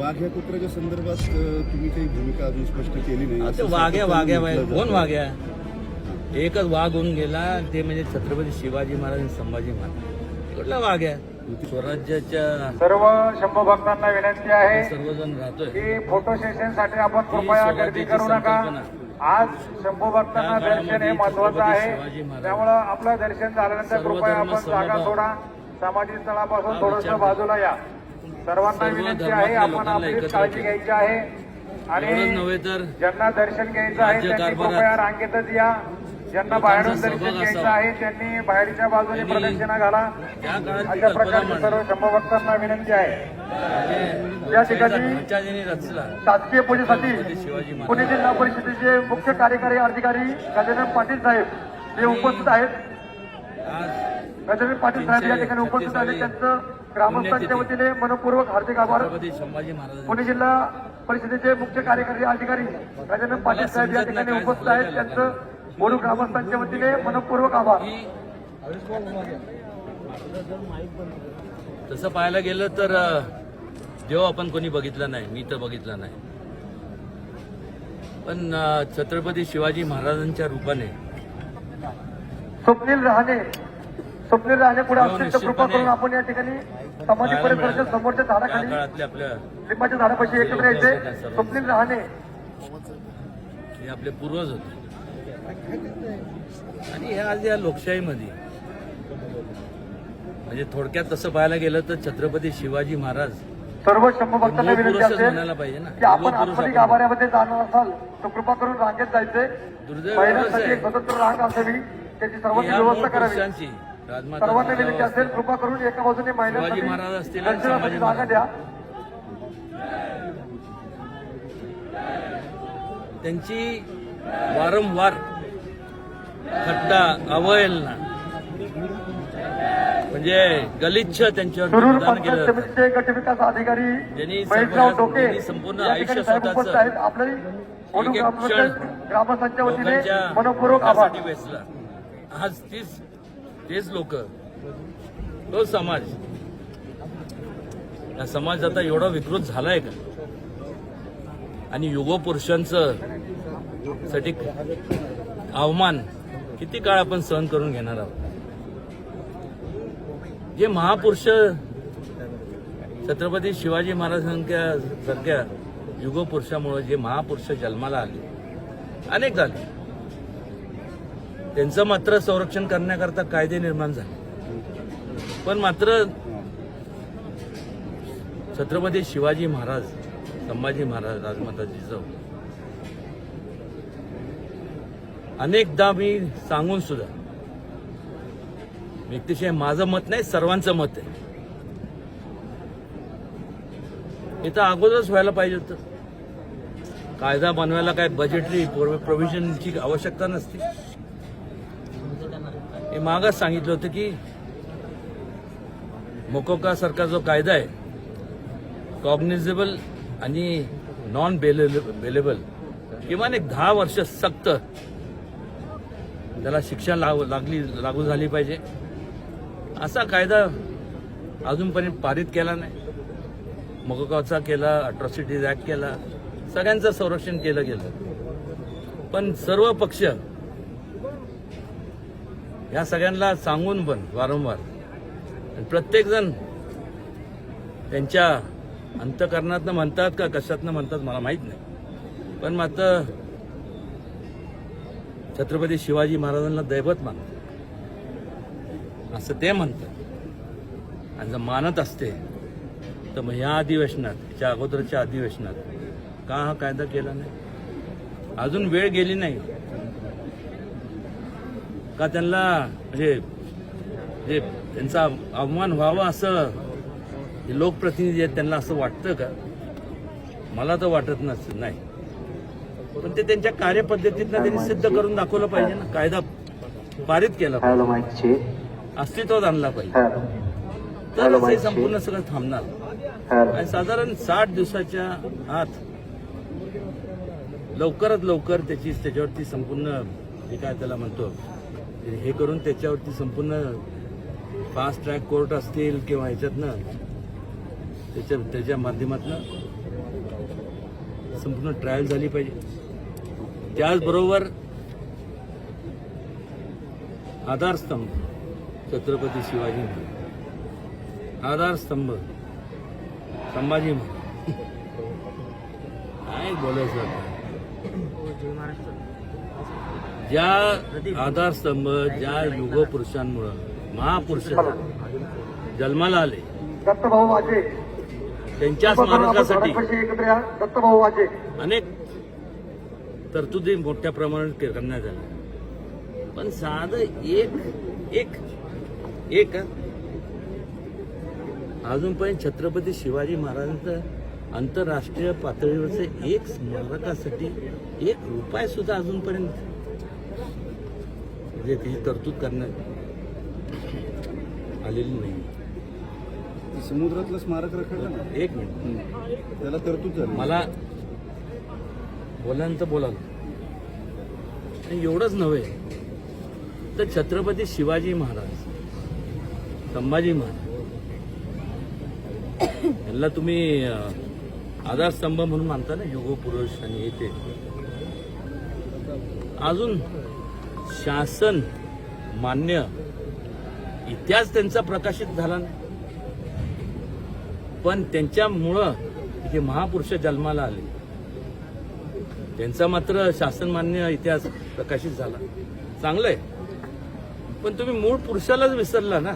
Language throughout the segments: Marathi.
वाघ या कुत्र्याच्या संदर्भात तुम्ही काही भूमिका अजून स्पष्ट केली नाही. वाघ्या वाघ्या कोण. वाघ्या? एकच वाघ होऊन गेला ते म्हणजे छत्रपती शिवाजी महाराज आणि संभाजी महाराज. कुठला वाघ्या स्वराज्याच्या सर्व शंभू भक्तांना विनंती आहे सर्वजण राहतोय. की फोटो सेशनसाठी आपण कृपया गर्दी करू नका. आज शंभू भक्तांना दर्शन हे महत्वाचं आहे. त्यामुळं आपलं दर्शन झाल्यानंतर कृपया आपण जागा सोडा. समाधी स्थळापासून थोडस बाजूला या. सर्वांना सर्व विनंती आहे आपण आपली काळजी. घ्यायची आहे आणि ज्यांना दर्शन घ्यायचं आहे त्यांनी कृपया रांगेतच या. ज्यांना बाहेरून दर्शन घ्यायचं. आहे त्यांनी बाहेरच्या बाजूने प्रदक्षिणा घाला. अशा प्रकारची सर्व मांडली शंभू भक्तांना विनंती आहे. म्हणजे या ठिकाणी शासकीय पूजेसाठी पुणे जिल्हा परिषदेचे मुख्य कार्यकारी अधिकारी गजानन पाटील साहेब हे उपस्थित आहेत. गजानन पाटील साहेब या ठिकाणी उपस्थित आहेत त्यांचं ग्रामस्थांच्या वतीने मनपूर्वक हार्दिक आभार. पुणे जिल्हा परिषदेचे मुख्य कार्यकारी अधिकारी गजानन पाटील साहेब या ठिकाणी उपस्थित आहेत. त्यांचं बोडू ग्रामस्थांच्या वतीने मनपूर्वक आभार. तसं पाहायला गेलं तर देव आपण कोणी बघितला नाही. मी तर बघितला नाही. पण छत्रपती शिवाजी महाराजांच्या रूपाने स्वप्नील रहाणे स्वप्नील रहाणे पुढे हो, निश्चितपणे. कृपा करून आपण या ठिकाणी समाधी पाहायला परिसराच्या. समोरच्या झाडाखाली लिंबाच्या झाडापाशी एकत्र यायचे. स्वप्नील रहाणे हे आपले पूर्वज होते. आणि हे आज या लोकशाहीमध्ये म्हणजे थोडक्यात तसं पाहायला गेलं तर छत्रपती शिवाजी महाराज सर्व शंभू भक्तांना विनंती असेल म्हणायला पाहिजे ना. की आपण आपण. गाभाऱ्यामध्ये जाणार असाल तर कृपा करून रांगेत जायचे. दुर्दैव एक स्वतंत्र रांग असावी त्याची सर्वांची या व्यवस्था करावी. सर्वांना विनंती असेल कृपा करून एका बाजूने संभाजी जागा द्या. त्यांची वारंवार थट्टा अवहेलना म्हणजे गलिच्छ त्यांच्यावर सुरूर विधान केलं पंचायत जातं. समितीचे गट विकास अधिकारी ज्यांनी संपूर्ण आयुष्य स्वतःचं ग्रामस्थांच्या वतीने मनपूर्वक वेचला. आज तीच तेच लोक. तो समाज. या समाज आता एवढा विकृत झालाय का? आणि युगोपुरुषांचं साठी अवमान किती काळ आपण सहन करून घेणार आहोत? जे महापुरुष छत्रपती शिवाजी महाराजांच्या सारख्या युगपुरुषामुळे जे महापुरुष जन्माला आले अनेक झाले. त्यांचं मात्र संरक्षण करण्याकरता कायदे निर्माण झाले. पण मात्र छत्रपती शिवाजी महाराज संभाजी महाराज राजमाता जिजाऊ अनेकदा मी सांगून सुद्धा व्यक्तिशय माझं मत नाही सर्वांचं मत आहे. हे तर अगोदरच व्हायला पाहिजे होतं. कायदा बनवायला काय बजेटरी प्रोव्हिजनची आवश्यकता नसते. हे मागच सांगितलं होतं की मोकोका सारखा जो कायदा आहे कॉग्निझेबल आणि नॉन बेलेबल किमान एक दहा वर्ष सक्त त्याला शिक्षा लाग- लागली लागू झाली पाहिजे. असा कायदा अजूनपर्यंत पारित केला नाही. मोकोकाचा केला अट्रॉसिटीज ऍक्ट केला सगळ्यांचं संरक्षण केलं गेलं. पण सर्व पक्ष ह्या सगळ्यांना सांगून पण वारंवार. आणि प्रत्येकजण त्यांच्या अंतकरणातनं म्हणतात का कशातनं म्हणतात मला माहीत नाही. पण मात्र छत्रपती शिवाजी महाराजांना दैवत मानतात. असं ते म्हणतात. आणि जर मानत असते तर मग ह्या अधिवेशनात त्याच्या अगोदरच्या अधिवेशनात का हा कायदा केला नाही? अजून वेळ गेली नाही. का त्यांना म्हणजे म्हणजे त्यांचा अवमान व्हावा असं हे लोकप्रतिनिधी आहेत त्यांना असं वाटतं का? मला तर वाटत नस नाही. पण ते त्यांच्या कार्यपद्धतीतनं त्यांनी सिद्ध करून दाखवलं पाहिजे ना. कायदा पारित केला पाहिजे. अस्तित्वात आणला पाहिजे. तरच हे संपूर्ण सगळं थांबणार. आणि साधारण साठ दिवसाच्या आत लवकरात लवकर त्याची त्याच्यावरती संपूर्ण जे काय त्याला म्हणतो हे करून त्याच्यावरती संपूर्ण फास्ट ट्रॅक कोर्ट असतील किंवा ह्याच्यातनं त्याच्या त्याच्या माध्यमातनं संपूर्ण ट्रायल झाली पाहिजे. त्याचबरोबर आधारस्तंभ छत्रपती शिवाजी महाराज. आधारस्तंभ संभाजी महाराज. काय बोलायचं आता? हो, ज्या आधारस्तंभ ज्या युगपुरुषांमुळं महापुरुष जन्माला आले दत्तभाऊ वाजे. त्यांच्या स्मारकासाठी दत्तभाऊ वाजे. अनेक तरतुदी मोठ्या प्रमाणात करण्यात आल्या. पण साधं एक एक एक हं. अजूनपर्यंत छत्रपती शिवाजी महाराजांचं आंतरराष्ट्रीय पातळीवरचं एक स्मारकासाठी एक रुपया सुद्धा अजूनपर्यंत म्हणजे त्याची तरतूद करण्यात आलेली नाही. समुद्रातलं स्मारक रखडलं ना? एक मिनिट. त्याला तरतूद मला बोलायला तर बोलाल. आणि एवढंच नव्हे तर छत्रपती शिवाजी महाराज संभाजी महाराज यांना तुम्ही आधारस्तंभ म्हणून मानता ना युगो पुरुष आणि येते ते अजून शासन मान्य इतिहास त्यांचा प्रकाशित झाला नाही. पण त्यांच्यामुळं हे महापुरुष जन्माला आले. त्यांचा मात्र शासन मान्य इतिहास प्रकाशित झाला. चांगलंय. पण तुम्ही मूळ पुरुषालाच विसरला ना.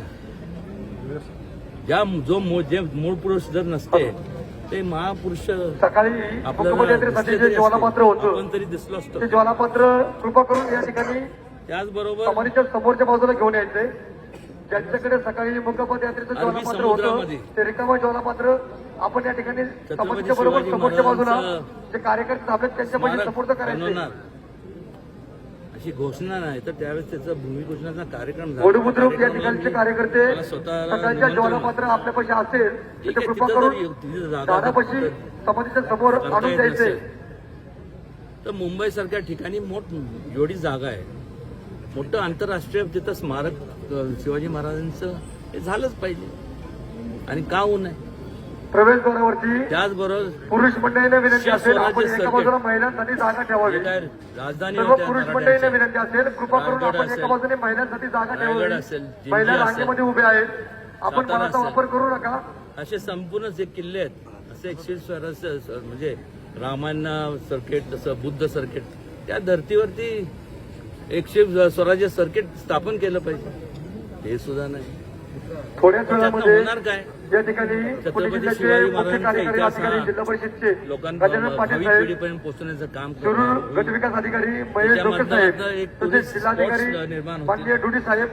ज्या जो मूळ जे मूळ पुरुष जर नसते ते महापुरुष सकाळी मुख्यमंत्री ज्वालापात्र होतं तरी दिसलो असतो. ते ज्वालापात्र कृपा करून या ठिकाणी त्याचबरोबर समाधीच्या समोरच्या बाजूला घेऊन यायचंय ज्यांच्याकडे सकाळी मुकपत यात्रेचं ज्वालापात्र होतं. ते रिकामं ज्वालापात्र आपण या ठिकाणी समाधीच्या बरोबर समोरच्या बाजूला जे कार्यकर्ते थांबलेत त्यांच्या पैसे स्मारक सपोर्ट करायचे. अशी घोषणा नाही. तर त्यावेळेस त्याचा भूमिपूजनाचा कार्यक्रम झाला. गोडी बुद्रुक या ठिकाणचे कार्यकर्ते मला स्वतःला सकाळच्या निमंत्रण ज्वालापात्र आपल्या पैसे असेल ठीक तर आहे, कृपा तिथं जर करून तिथं जागा दादापाशी समाधीच्या समोर करता आणून येत द्यायचे. नसेल, तर मुंबई सारख्या ठिकाणी मोठ एवढी जागा आहे. मोठं आंतरराष्ट्रीय तिथं स्मारक अ, शिवाजी महाराजांचं हे झालंच पाहिजे. आणि का होऊ नये? प्रवेशद्वारावरती त्याचबरोबर पुरुष मंडळीने विनंती असेल आपण एका. बाजूला महिलांसाठी जागा ठेवावी. काय राजधानी सर्व होत्या पुरुष मंडळीने विनंती असेल कृपा करून रायगड आपण एका असेल, बाजूने महिलांसाठी जागा रायगड ठेवावी. असेल, जिंजी महिला असेल, रांगेमध्ये उभ्या आहेत. आपण सातारा मनाचा असेल. वापर करू नका. असे संपूर्ण जे किल्ले आहेत असे एकशे स्वराज्य म्हणजे रामायण सर्किट तसं बुद्ध सर्किट त्या धर्तीवरती एकशे स्वराज्य सर्किट स्थापन केलं पाहिजे. ते सुद्धा नाही. थोड्याच वेळामध्ये काय? या ठिकाणी पुणे जिल्ह्याचे शिवाजी मुख्य कार्यकारी अधिकारी जिल्हा परिषदचे गजानन पाटील साहेब शिरूर करणं गट विकास अधिकारी महेश डोके साहेब तसेच जिल्हाधिकारी. माननीय डुडी साहेब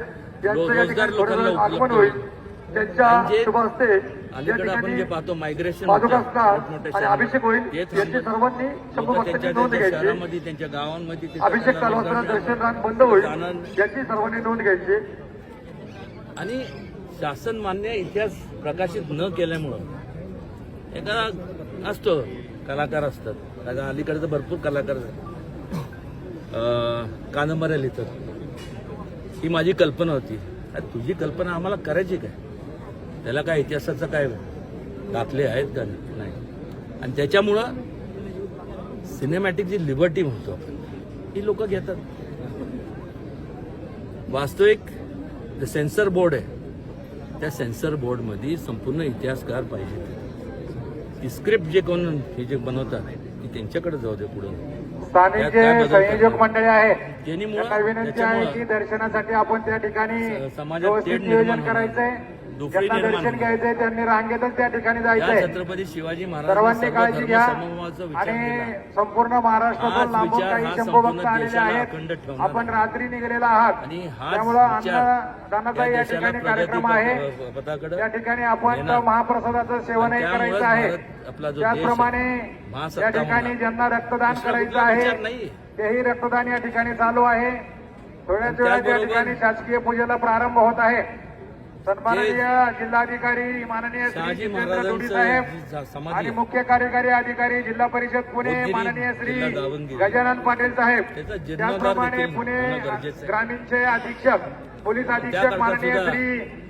यांचं या ठिकाणी थोडं आगमन होईल. त्यांच्या म्हणजे शुभ हस्ते या ठिकाणी आणि अभिषेक होईल. यांची सर्वांनी शंभू भक्तांची नोंद घ्यायची. अभिषेक कालवासना रोजगार दर्शन रान बंद होईल. याची सर्वांनी नोंद घ्यायची. आणि शासन मान्य इतिहास प्रकाशित न केल्यामुळं एका असतो कलाकार असतात. आता अलीकडे तर भरपूर कलाकार कादंबऱ्या लिहितात. ही माझी कल्पना होती. तुझी कल्पना आम्हाला करायची काय? त्याला काय इतिहासाचं काय दाखले आहेत का नाही? आणि त्याच्यामुळं सिनेमॅटिक जी लिबर्टी म्हणतो आपण ही लोक घेतात. वास्तविक जे सेन्सर बोर्ड आहे. त्या सेन्सर बोर्डमध्ये संपूर्ण इतिहासकार पाहिजे ती स्क्रिप्ट जे कोण हे जे बनवतात ती त्यांच्याकडे जाऊ दे पुढे संयोजक? मंडळी आहेत त्यांना विनंती आहे की दर्शनासाठी आपण त्या ठिकाणी समाजात नियोजन. करायचंय ज्यांना दर्शन होईल. घ्यायचंय त्यांनी रांगेतच त्या ठिकाणी जायचंय छत्रपती शिवाजी महाराज सर्वांनी काळजी घ्या आणि संपूर्ण महाराष्ट्रातून लांबून काही शंभू भक्त आलेले आहेत आपण. रात्री निघालेला आहात त्यामुळं अन्नदानाचा या ठिकाणी कार्यक्रम आहे त्या ठिकाणी आपण. महाप्रसादाचं सेवनही करायचं आहे त्याचप्रमाणे या ठिकाणी. ज्यांना रक्तदान करायचं आहे. तेही रक्तदान या ठिकाणी चालू आहे थोड्याच वेळात या ठिकाणी शासकीय पूजेला प्रारंभ होत आहे सन्माननीय जिल्हाधिकारी माननीय श्री जितेंद्र जोडी साहेब आणि. मुख्य कार्यकारी अधिकारी जिल्हा परिषद पुणे माननीय श्री. गजानन पाटील साहेब त्याचप्रमाणे पुणे. ग्रामीणचे अधीक्षक पोलीस अधीक्षक माननीय श्री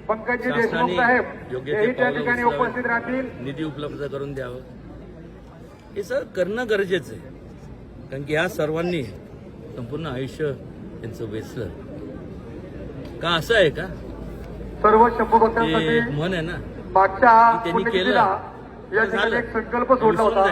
पंकजी देशमुख साहेब हेही त्या ठिकाणी. उपस्थित राहतील निधी उपलब्ध करून द्यावं हे सगळं करणं गरजेचं आहे कारण की या सर्वांनी संपूर्ण आयुष्य त्यांचं वेचलं का असं आहे का सर्व शंभू भक्तांसाठी एक म्हण आहे ना मागच्या त्यांनी पुण्यतिथीला केलं. या ते ठिकाणी झालं. एक संकल्प सोडला होता.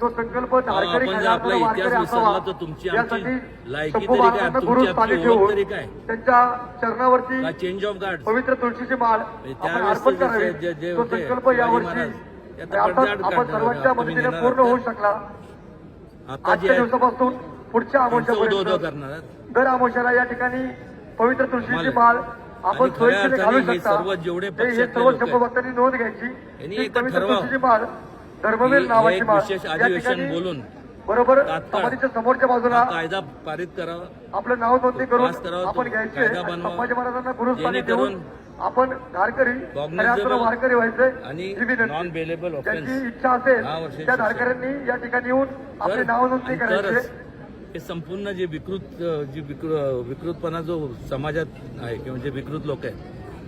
तो संकल्प धारकरी आपला इतिहास. विसरला तर तुमची शंभू महाराजांना गुरु स्थानी ठेवून? त्यांच्या चरणावरती चेंज ऑफ गार्ड पवित्र तुळशीची माळ अर्पण करावी तो संकल्प यावर्षी आपण सर्वांच्या मदतीने पूर्ण होऊ? शकला आजच्या दिवसापासून पुढच्या आमोशापर्यंत. दर आमोशाला या ठिकाणी पवित्र तुळशीची माळ आपण सोयीस्कर घालू शकता. सर्व जेवढे हे सर्व नोंद घ्यायची. पवित्र माळ धर्मवीर नावाची माळ. या ठिकाणी बोलून बरोबर समाधीच्या समोरच्या बाजूला कायदा पारित करावा. आपलं नाव नोंदणी करून आपण घ्यायचे. संभाजी महाराजांना गुरुस्थानी देऊन आपण धारकरी वारकरी व्हायचंय आणि ज्यांची इच्छा असेल त्या. धारकऱ्यांनी या ठिकाणी येऊन आपले नाव नोंदणी करायचे. हे संपूर्ण जे विकृत जी विकृ- विकृतपणा जो समाजात आहे किंवा जे विकृत लोक आहेत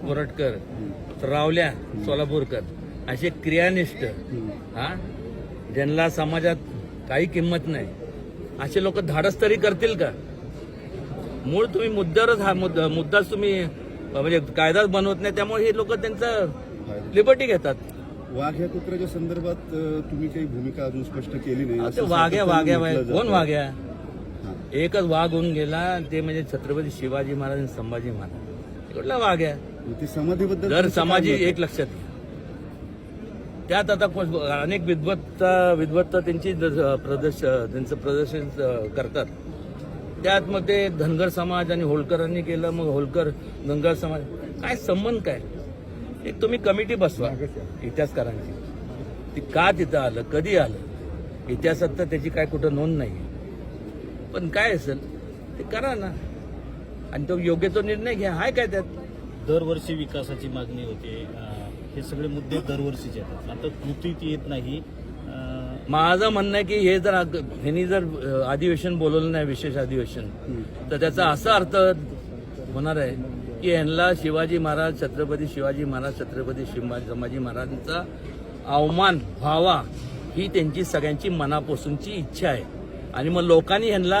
कोरटकर रावल्या सोलापूरकर असे क्रियानिष्ठ हा ज्यांना समाजात काही किंमत नाही असे लोक धाडस तरी करतील का मूळ तुम्ही मुद्द्यावरच हा मुद्दा मुद्दाच तुम्ही म्हणजे कायदाच बनवत नाही त्यामुळे हे लोक त्यांचं लिबर्टी घेतात वाघ या कुत्र्याच्या संदर्भात तुम्ही काही भूमिका अजून स्पष्ट केली नाही वाघ्या वाघ्या वाघ्या. कोण. वाघ्या. एकच वाघ होऊन गेला ते म्हणजे छत्रपती शिवाजी महाराज आणि संभाजी महाराज कुठला वाघ आहे? समाधीबद्दल काय समाजी? एक लक्षात घ्या. त्यात आता अनेक विद्वत्ता विद्वत्ता त्यांची प्रदर्श त्यांचं प्रदर्शन करतात. त्यात मग ते धनगर समाज आणि होळकरांनी केलं मग होळकर धनगर समाज. काय संबंध काय? एक तुम्ही कमिटी बसवा. इतिहासकारांची. ती का तिथं आलं कधी आलं? इतिहासात तर त्याची काय कुठं नोंद नाही पण काय असेल ते करा ना. आणि तो योग्य तो निर्णय घ्या. हाय काय त्यात? दरवर्षी विकासाची मागणी होते. हे सगळे मुद्दे दरवर्षीचे येतात. आता कृतीत येत नाही. माझं म्हणणं आहे की हे जर ह्यांनी जर अधिवेशन बोलवलं नाही विशेष अधिवेशन तर त्याचा असा अर्थ होणार आहे की यांना शिवाजी महाराज छत्रपती शिवाजी महाराज छत्रपती शिवाजी संभाजी महाराजांचा अवमान व्हावा ही त्यांची सगळ्यांची मनापासूनची इच्छा आहे. आणि मग लोकांनी ह्यांना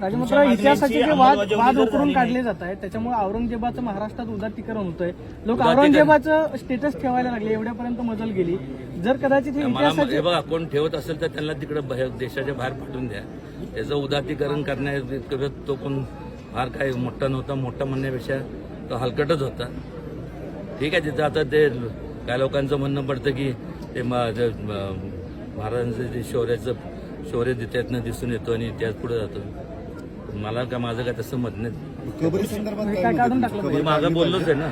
राजमात्र इतिहासाचे जे वाद वाद उकरून काढले जात आहेत त्याच्यामुळे औरंगजेबाचं महाराष्ट्रात उदातीकरण होतंय. लोक औरंगजेबाचं स्टेटस ठेवायला लागले एवढ्यापर्यंत मजल गेली. जर कदाचित हे इतिहासाचे बघा कोण ठेवत असेल तर त्यांना तिकडे देशाच्या बाहेर पाठवून द्या. त्याचं उदातीकरण करण्या तो कोण फार काय मोठा नव्हता मोठा म्हणण्यापेक्षा तो हलकटच होता. ठीक आहे तिथं आता ते काय लोकांचं म्हणणं पडतं की ते महाराजांचं जे शौर्याचं शौर्य त्यातनं दिसून येतो आणि त्यात पुढे जातो. मला काय माझं काय तसं मत नाही कबरी संदर्भात काय काय काढून मत आहे टाकलं तुमचं? मी कबरी मागं काढली बोललोच. आहे ना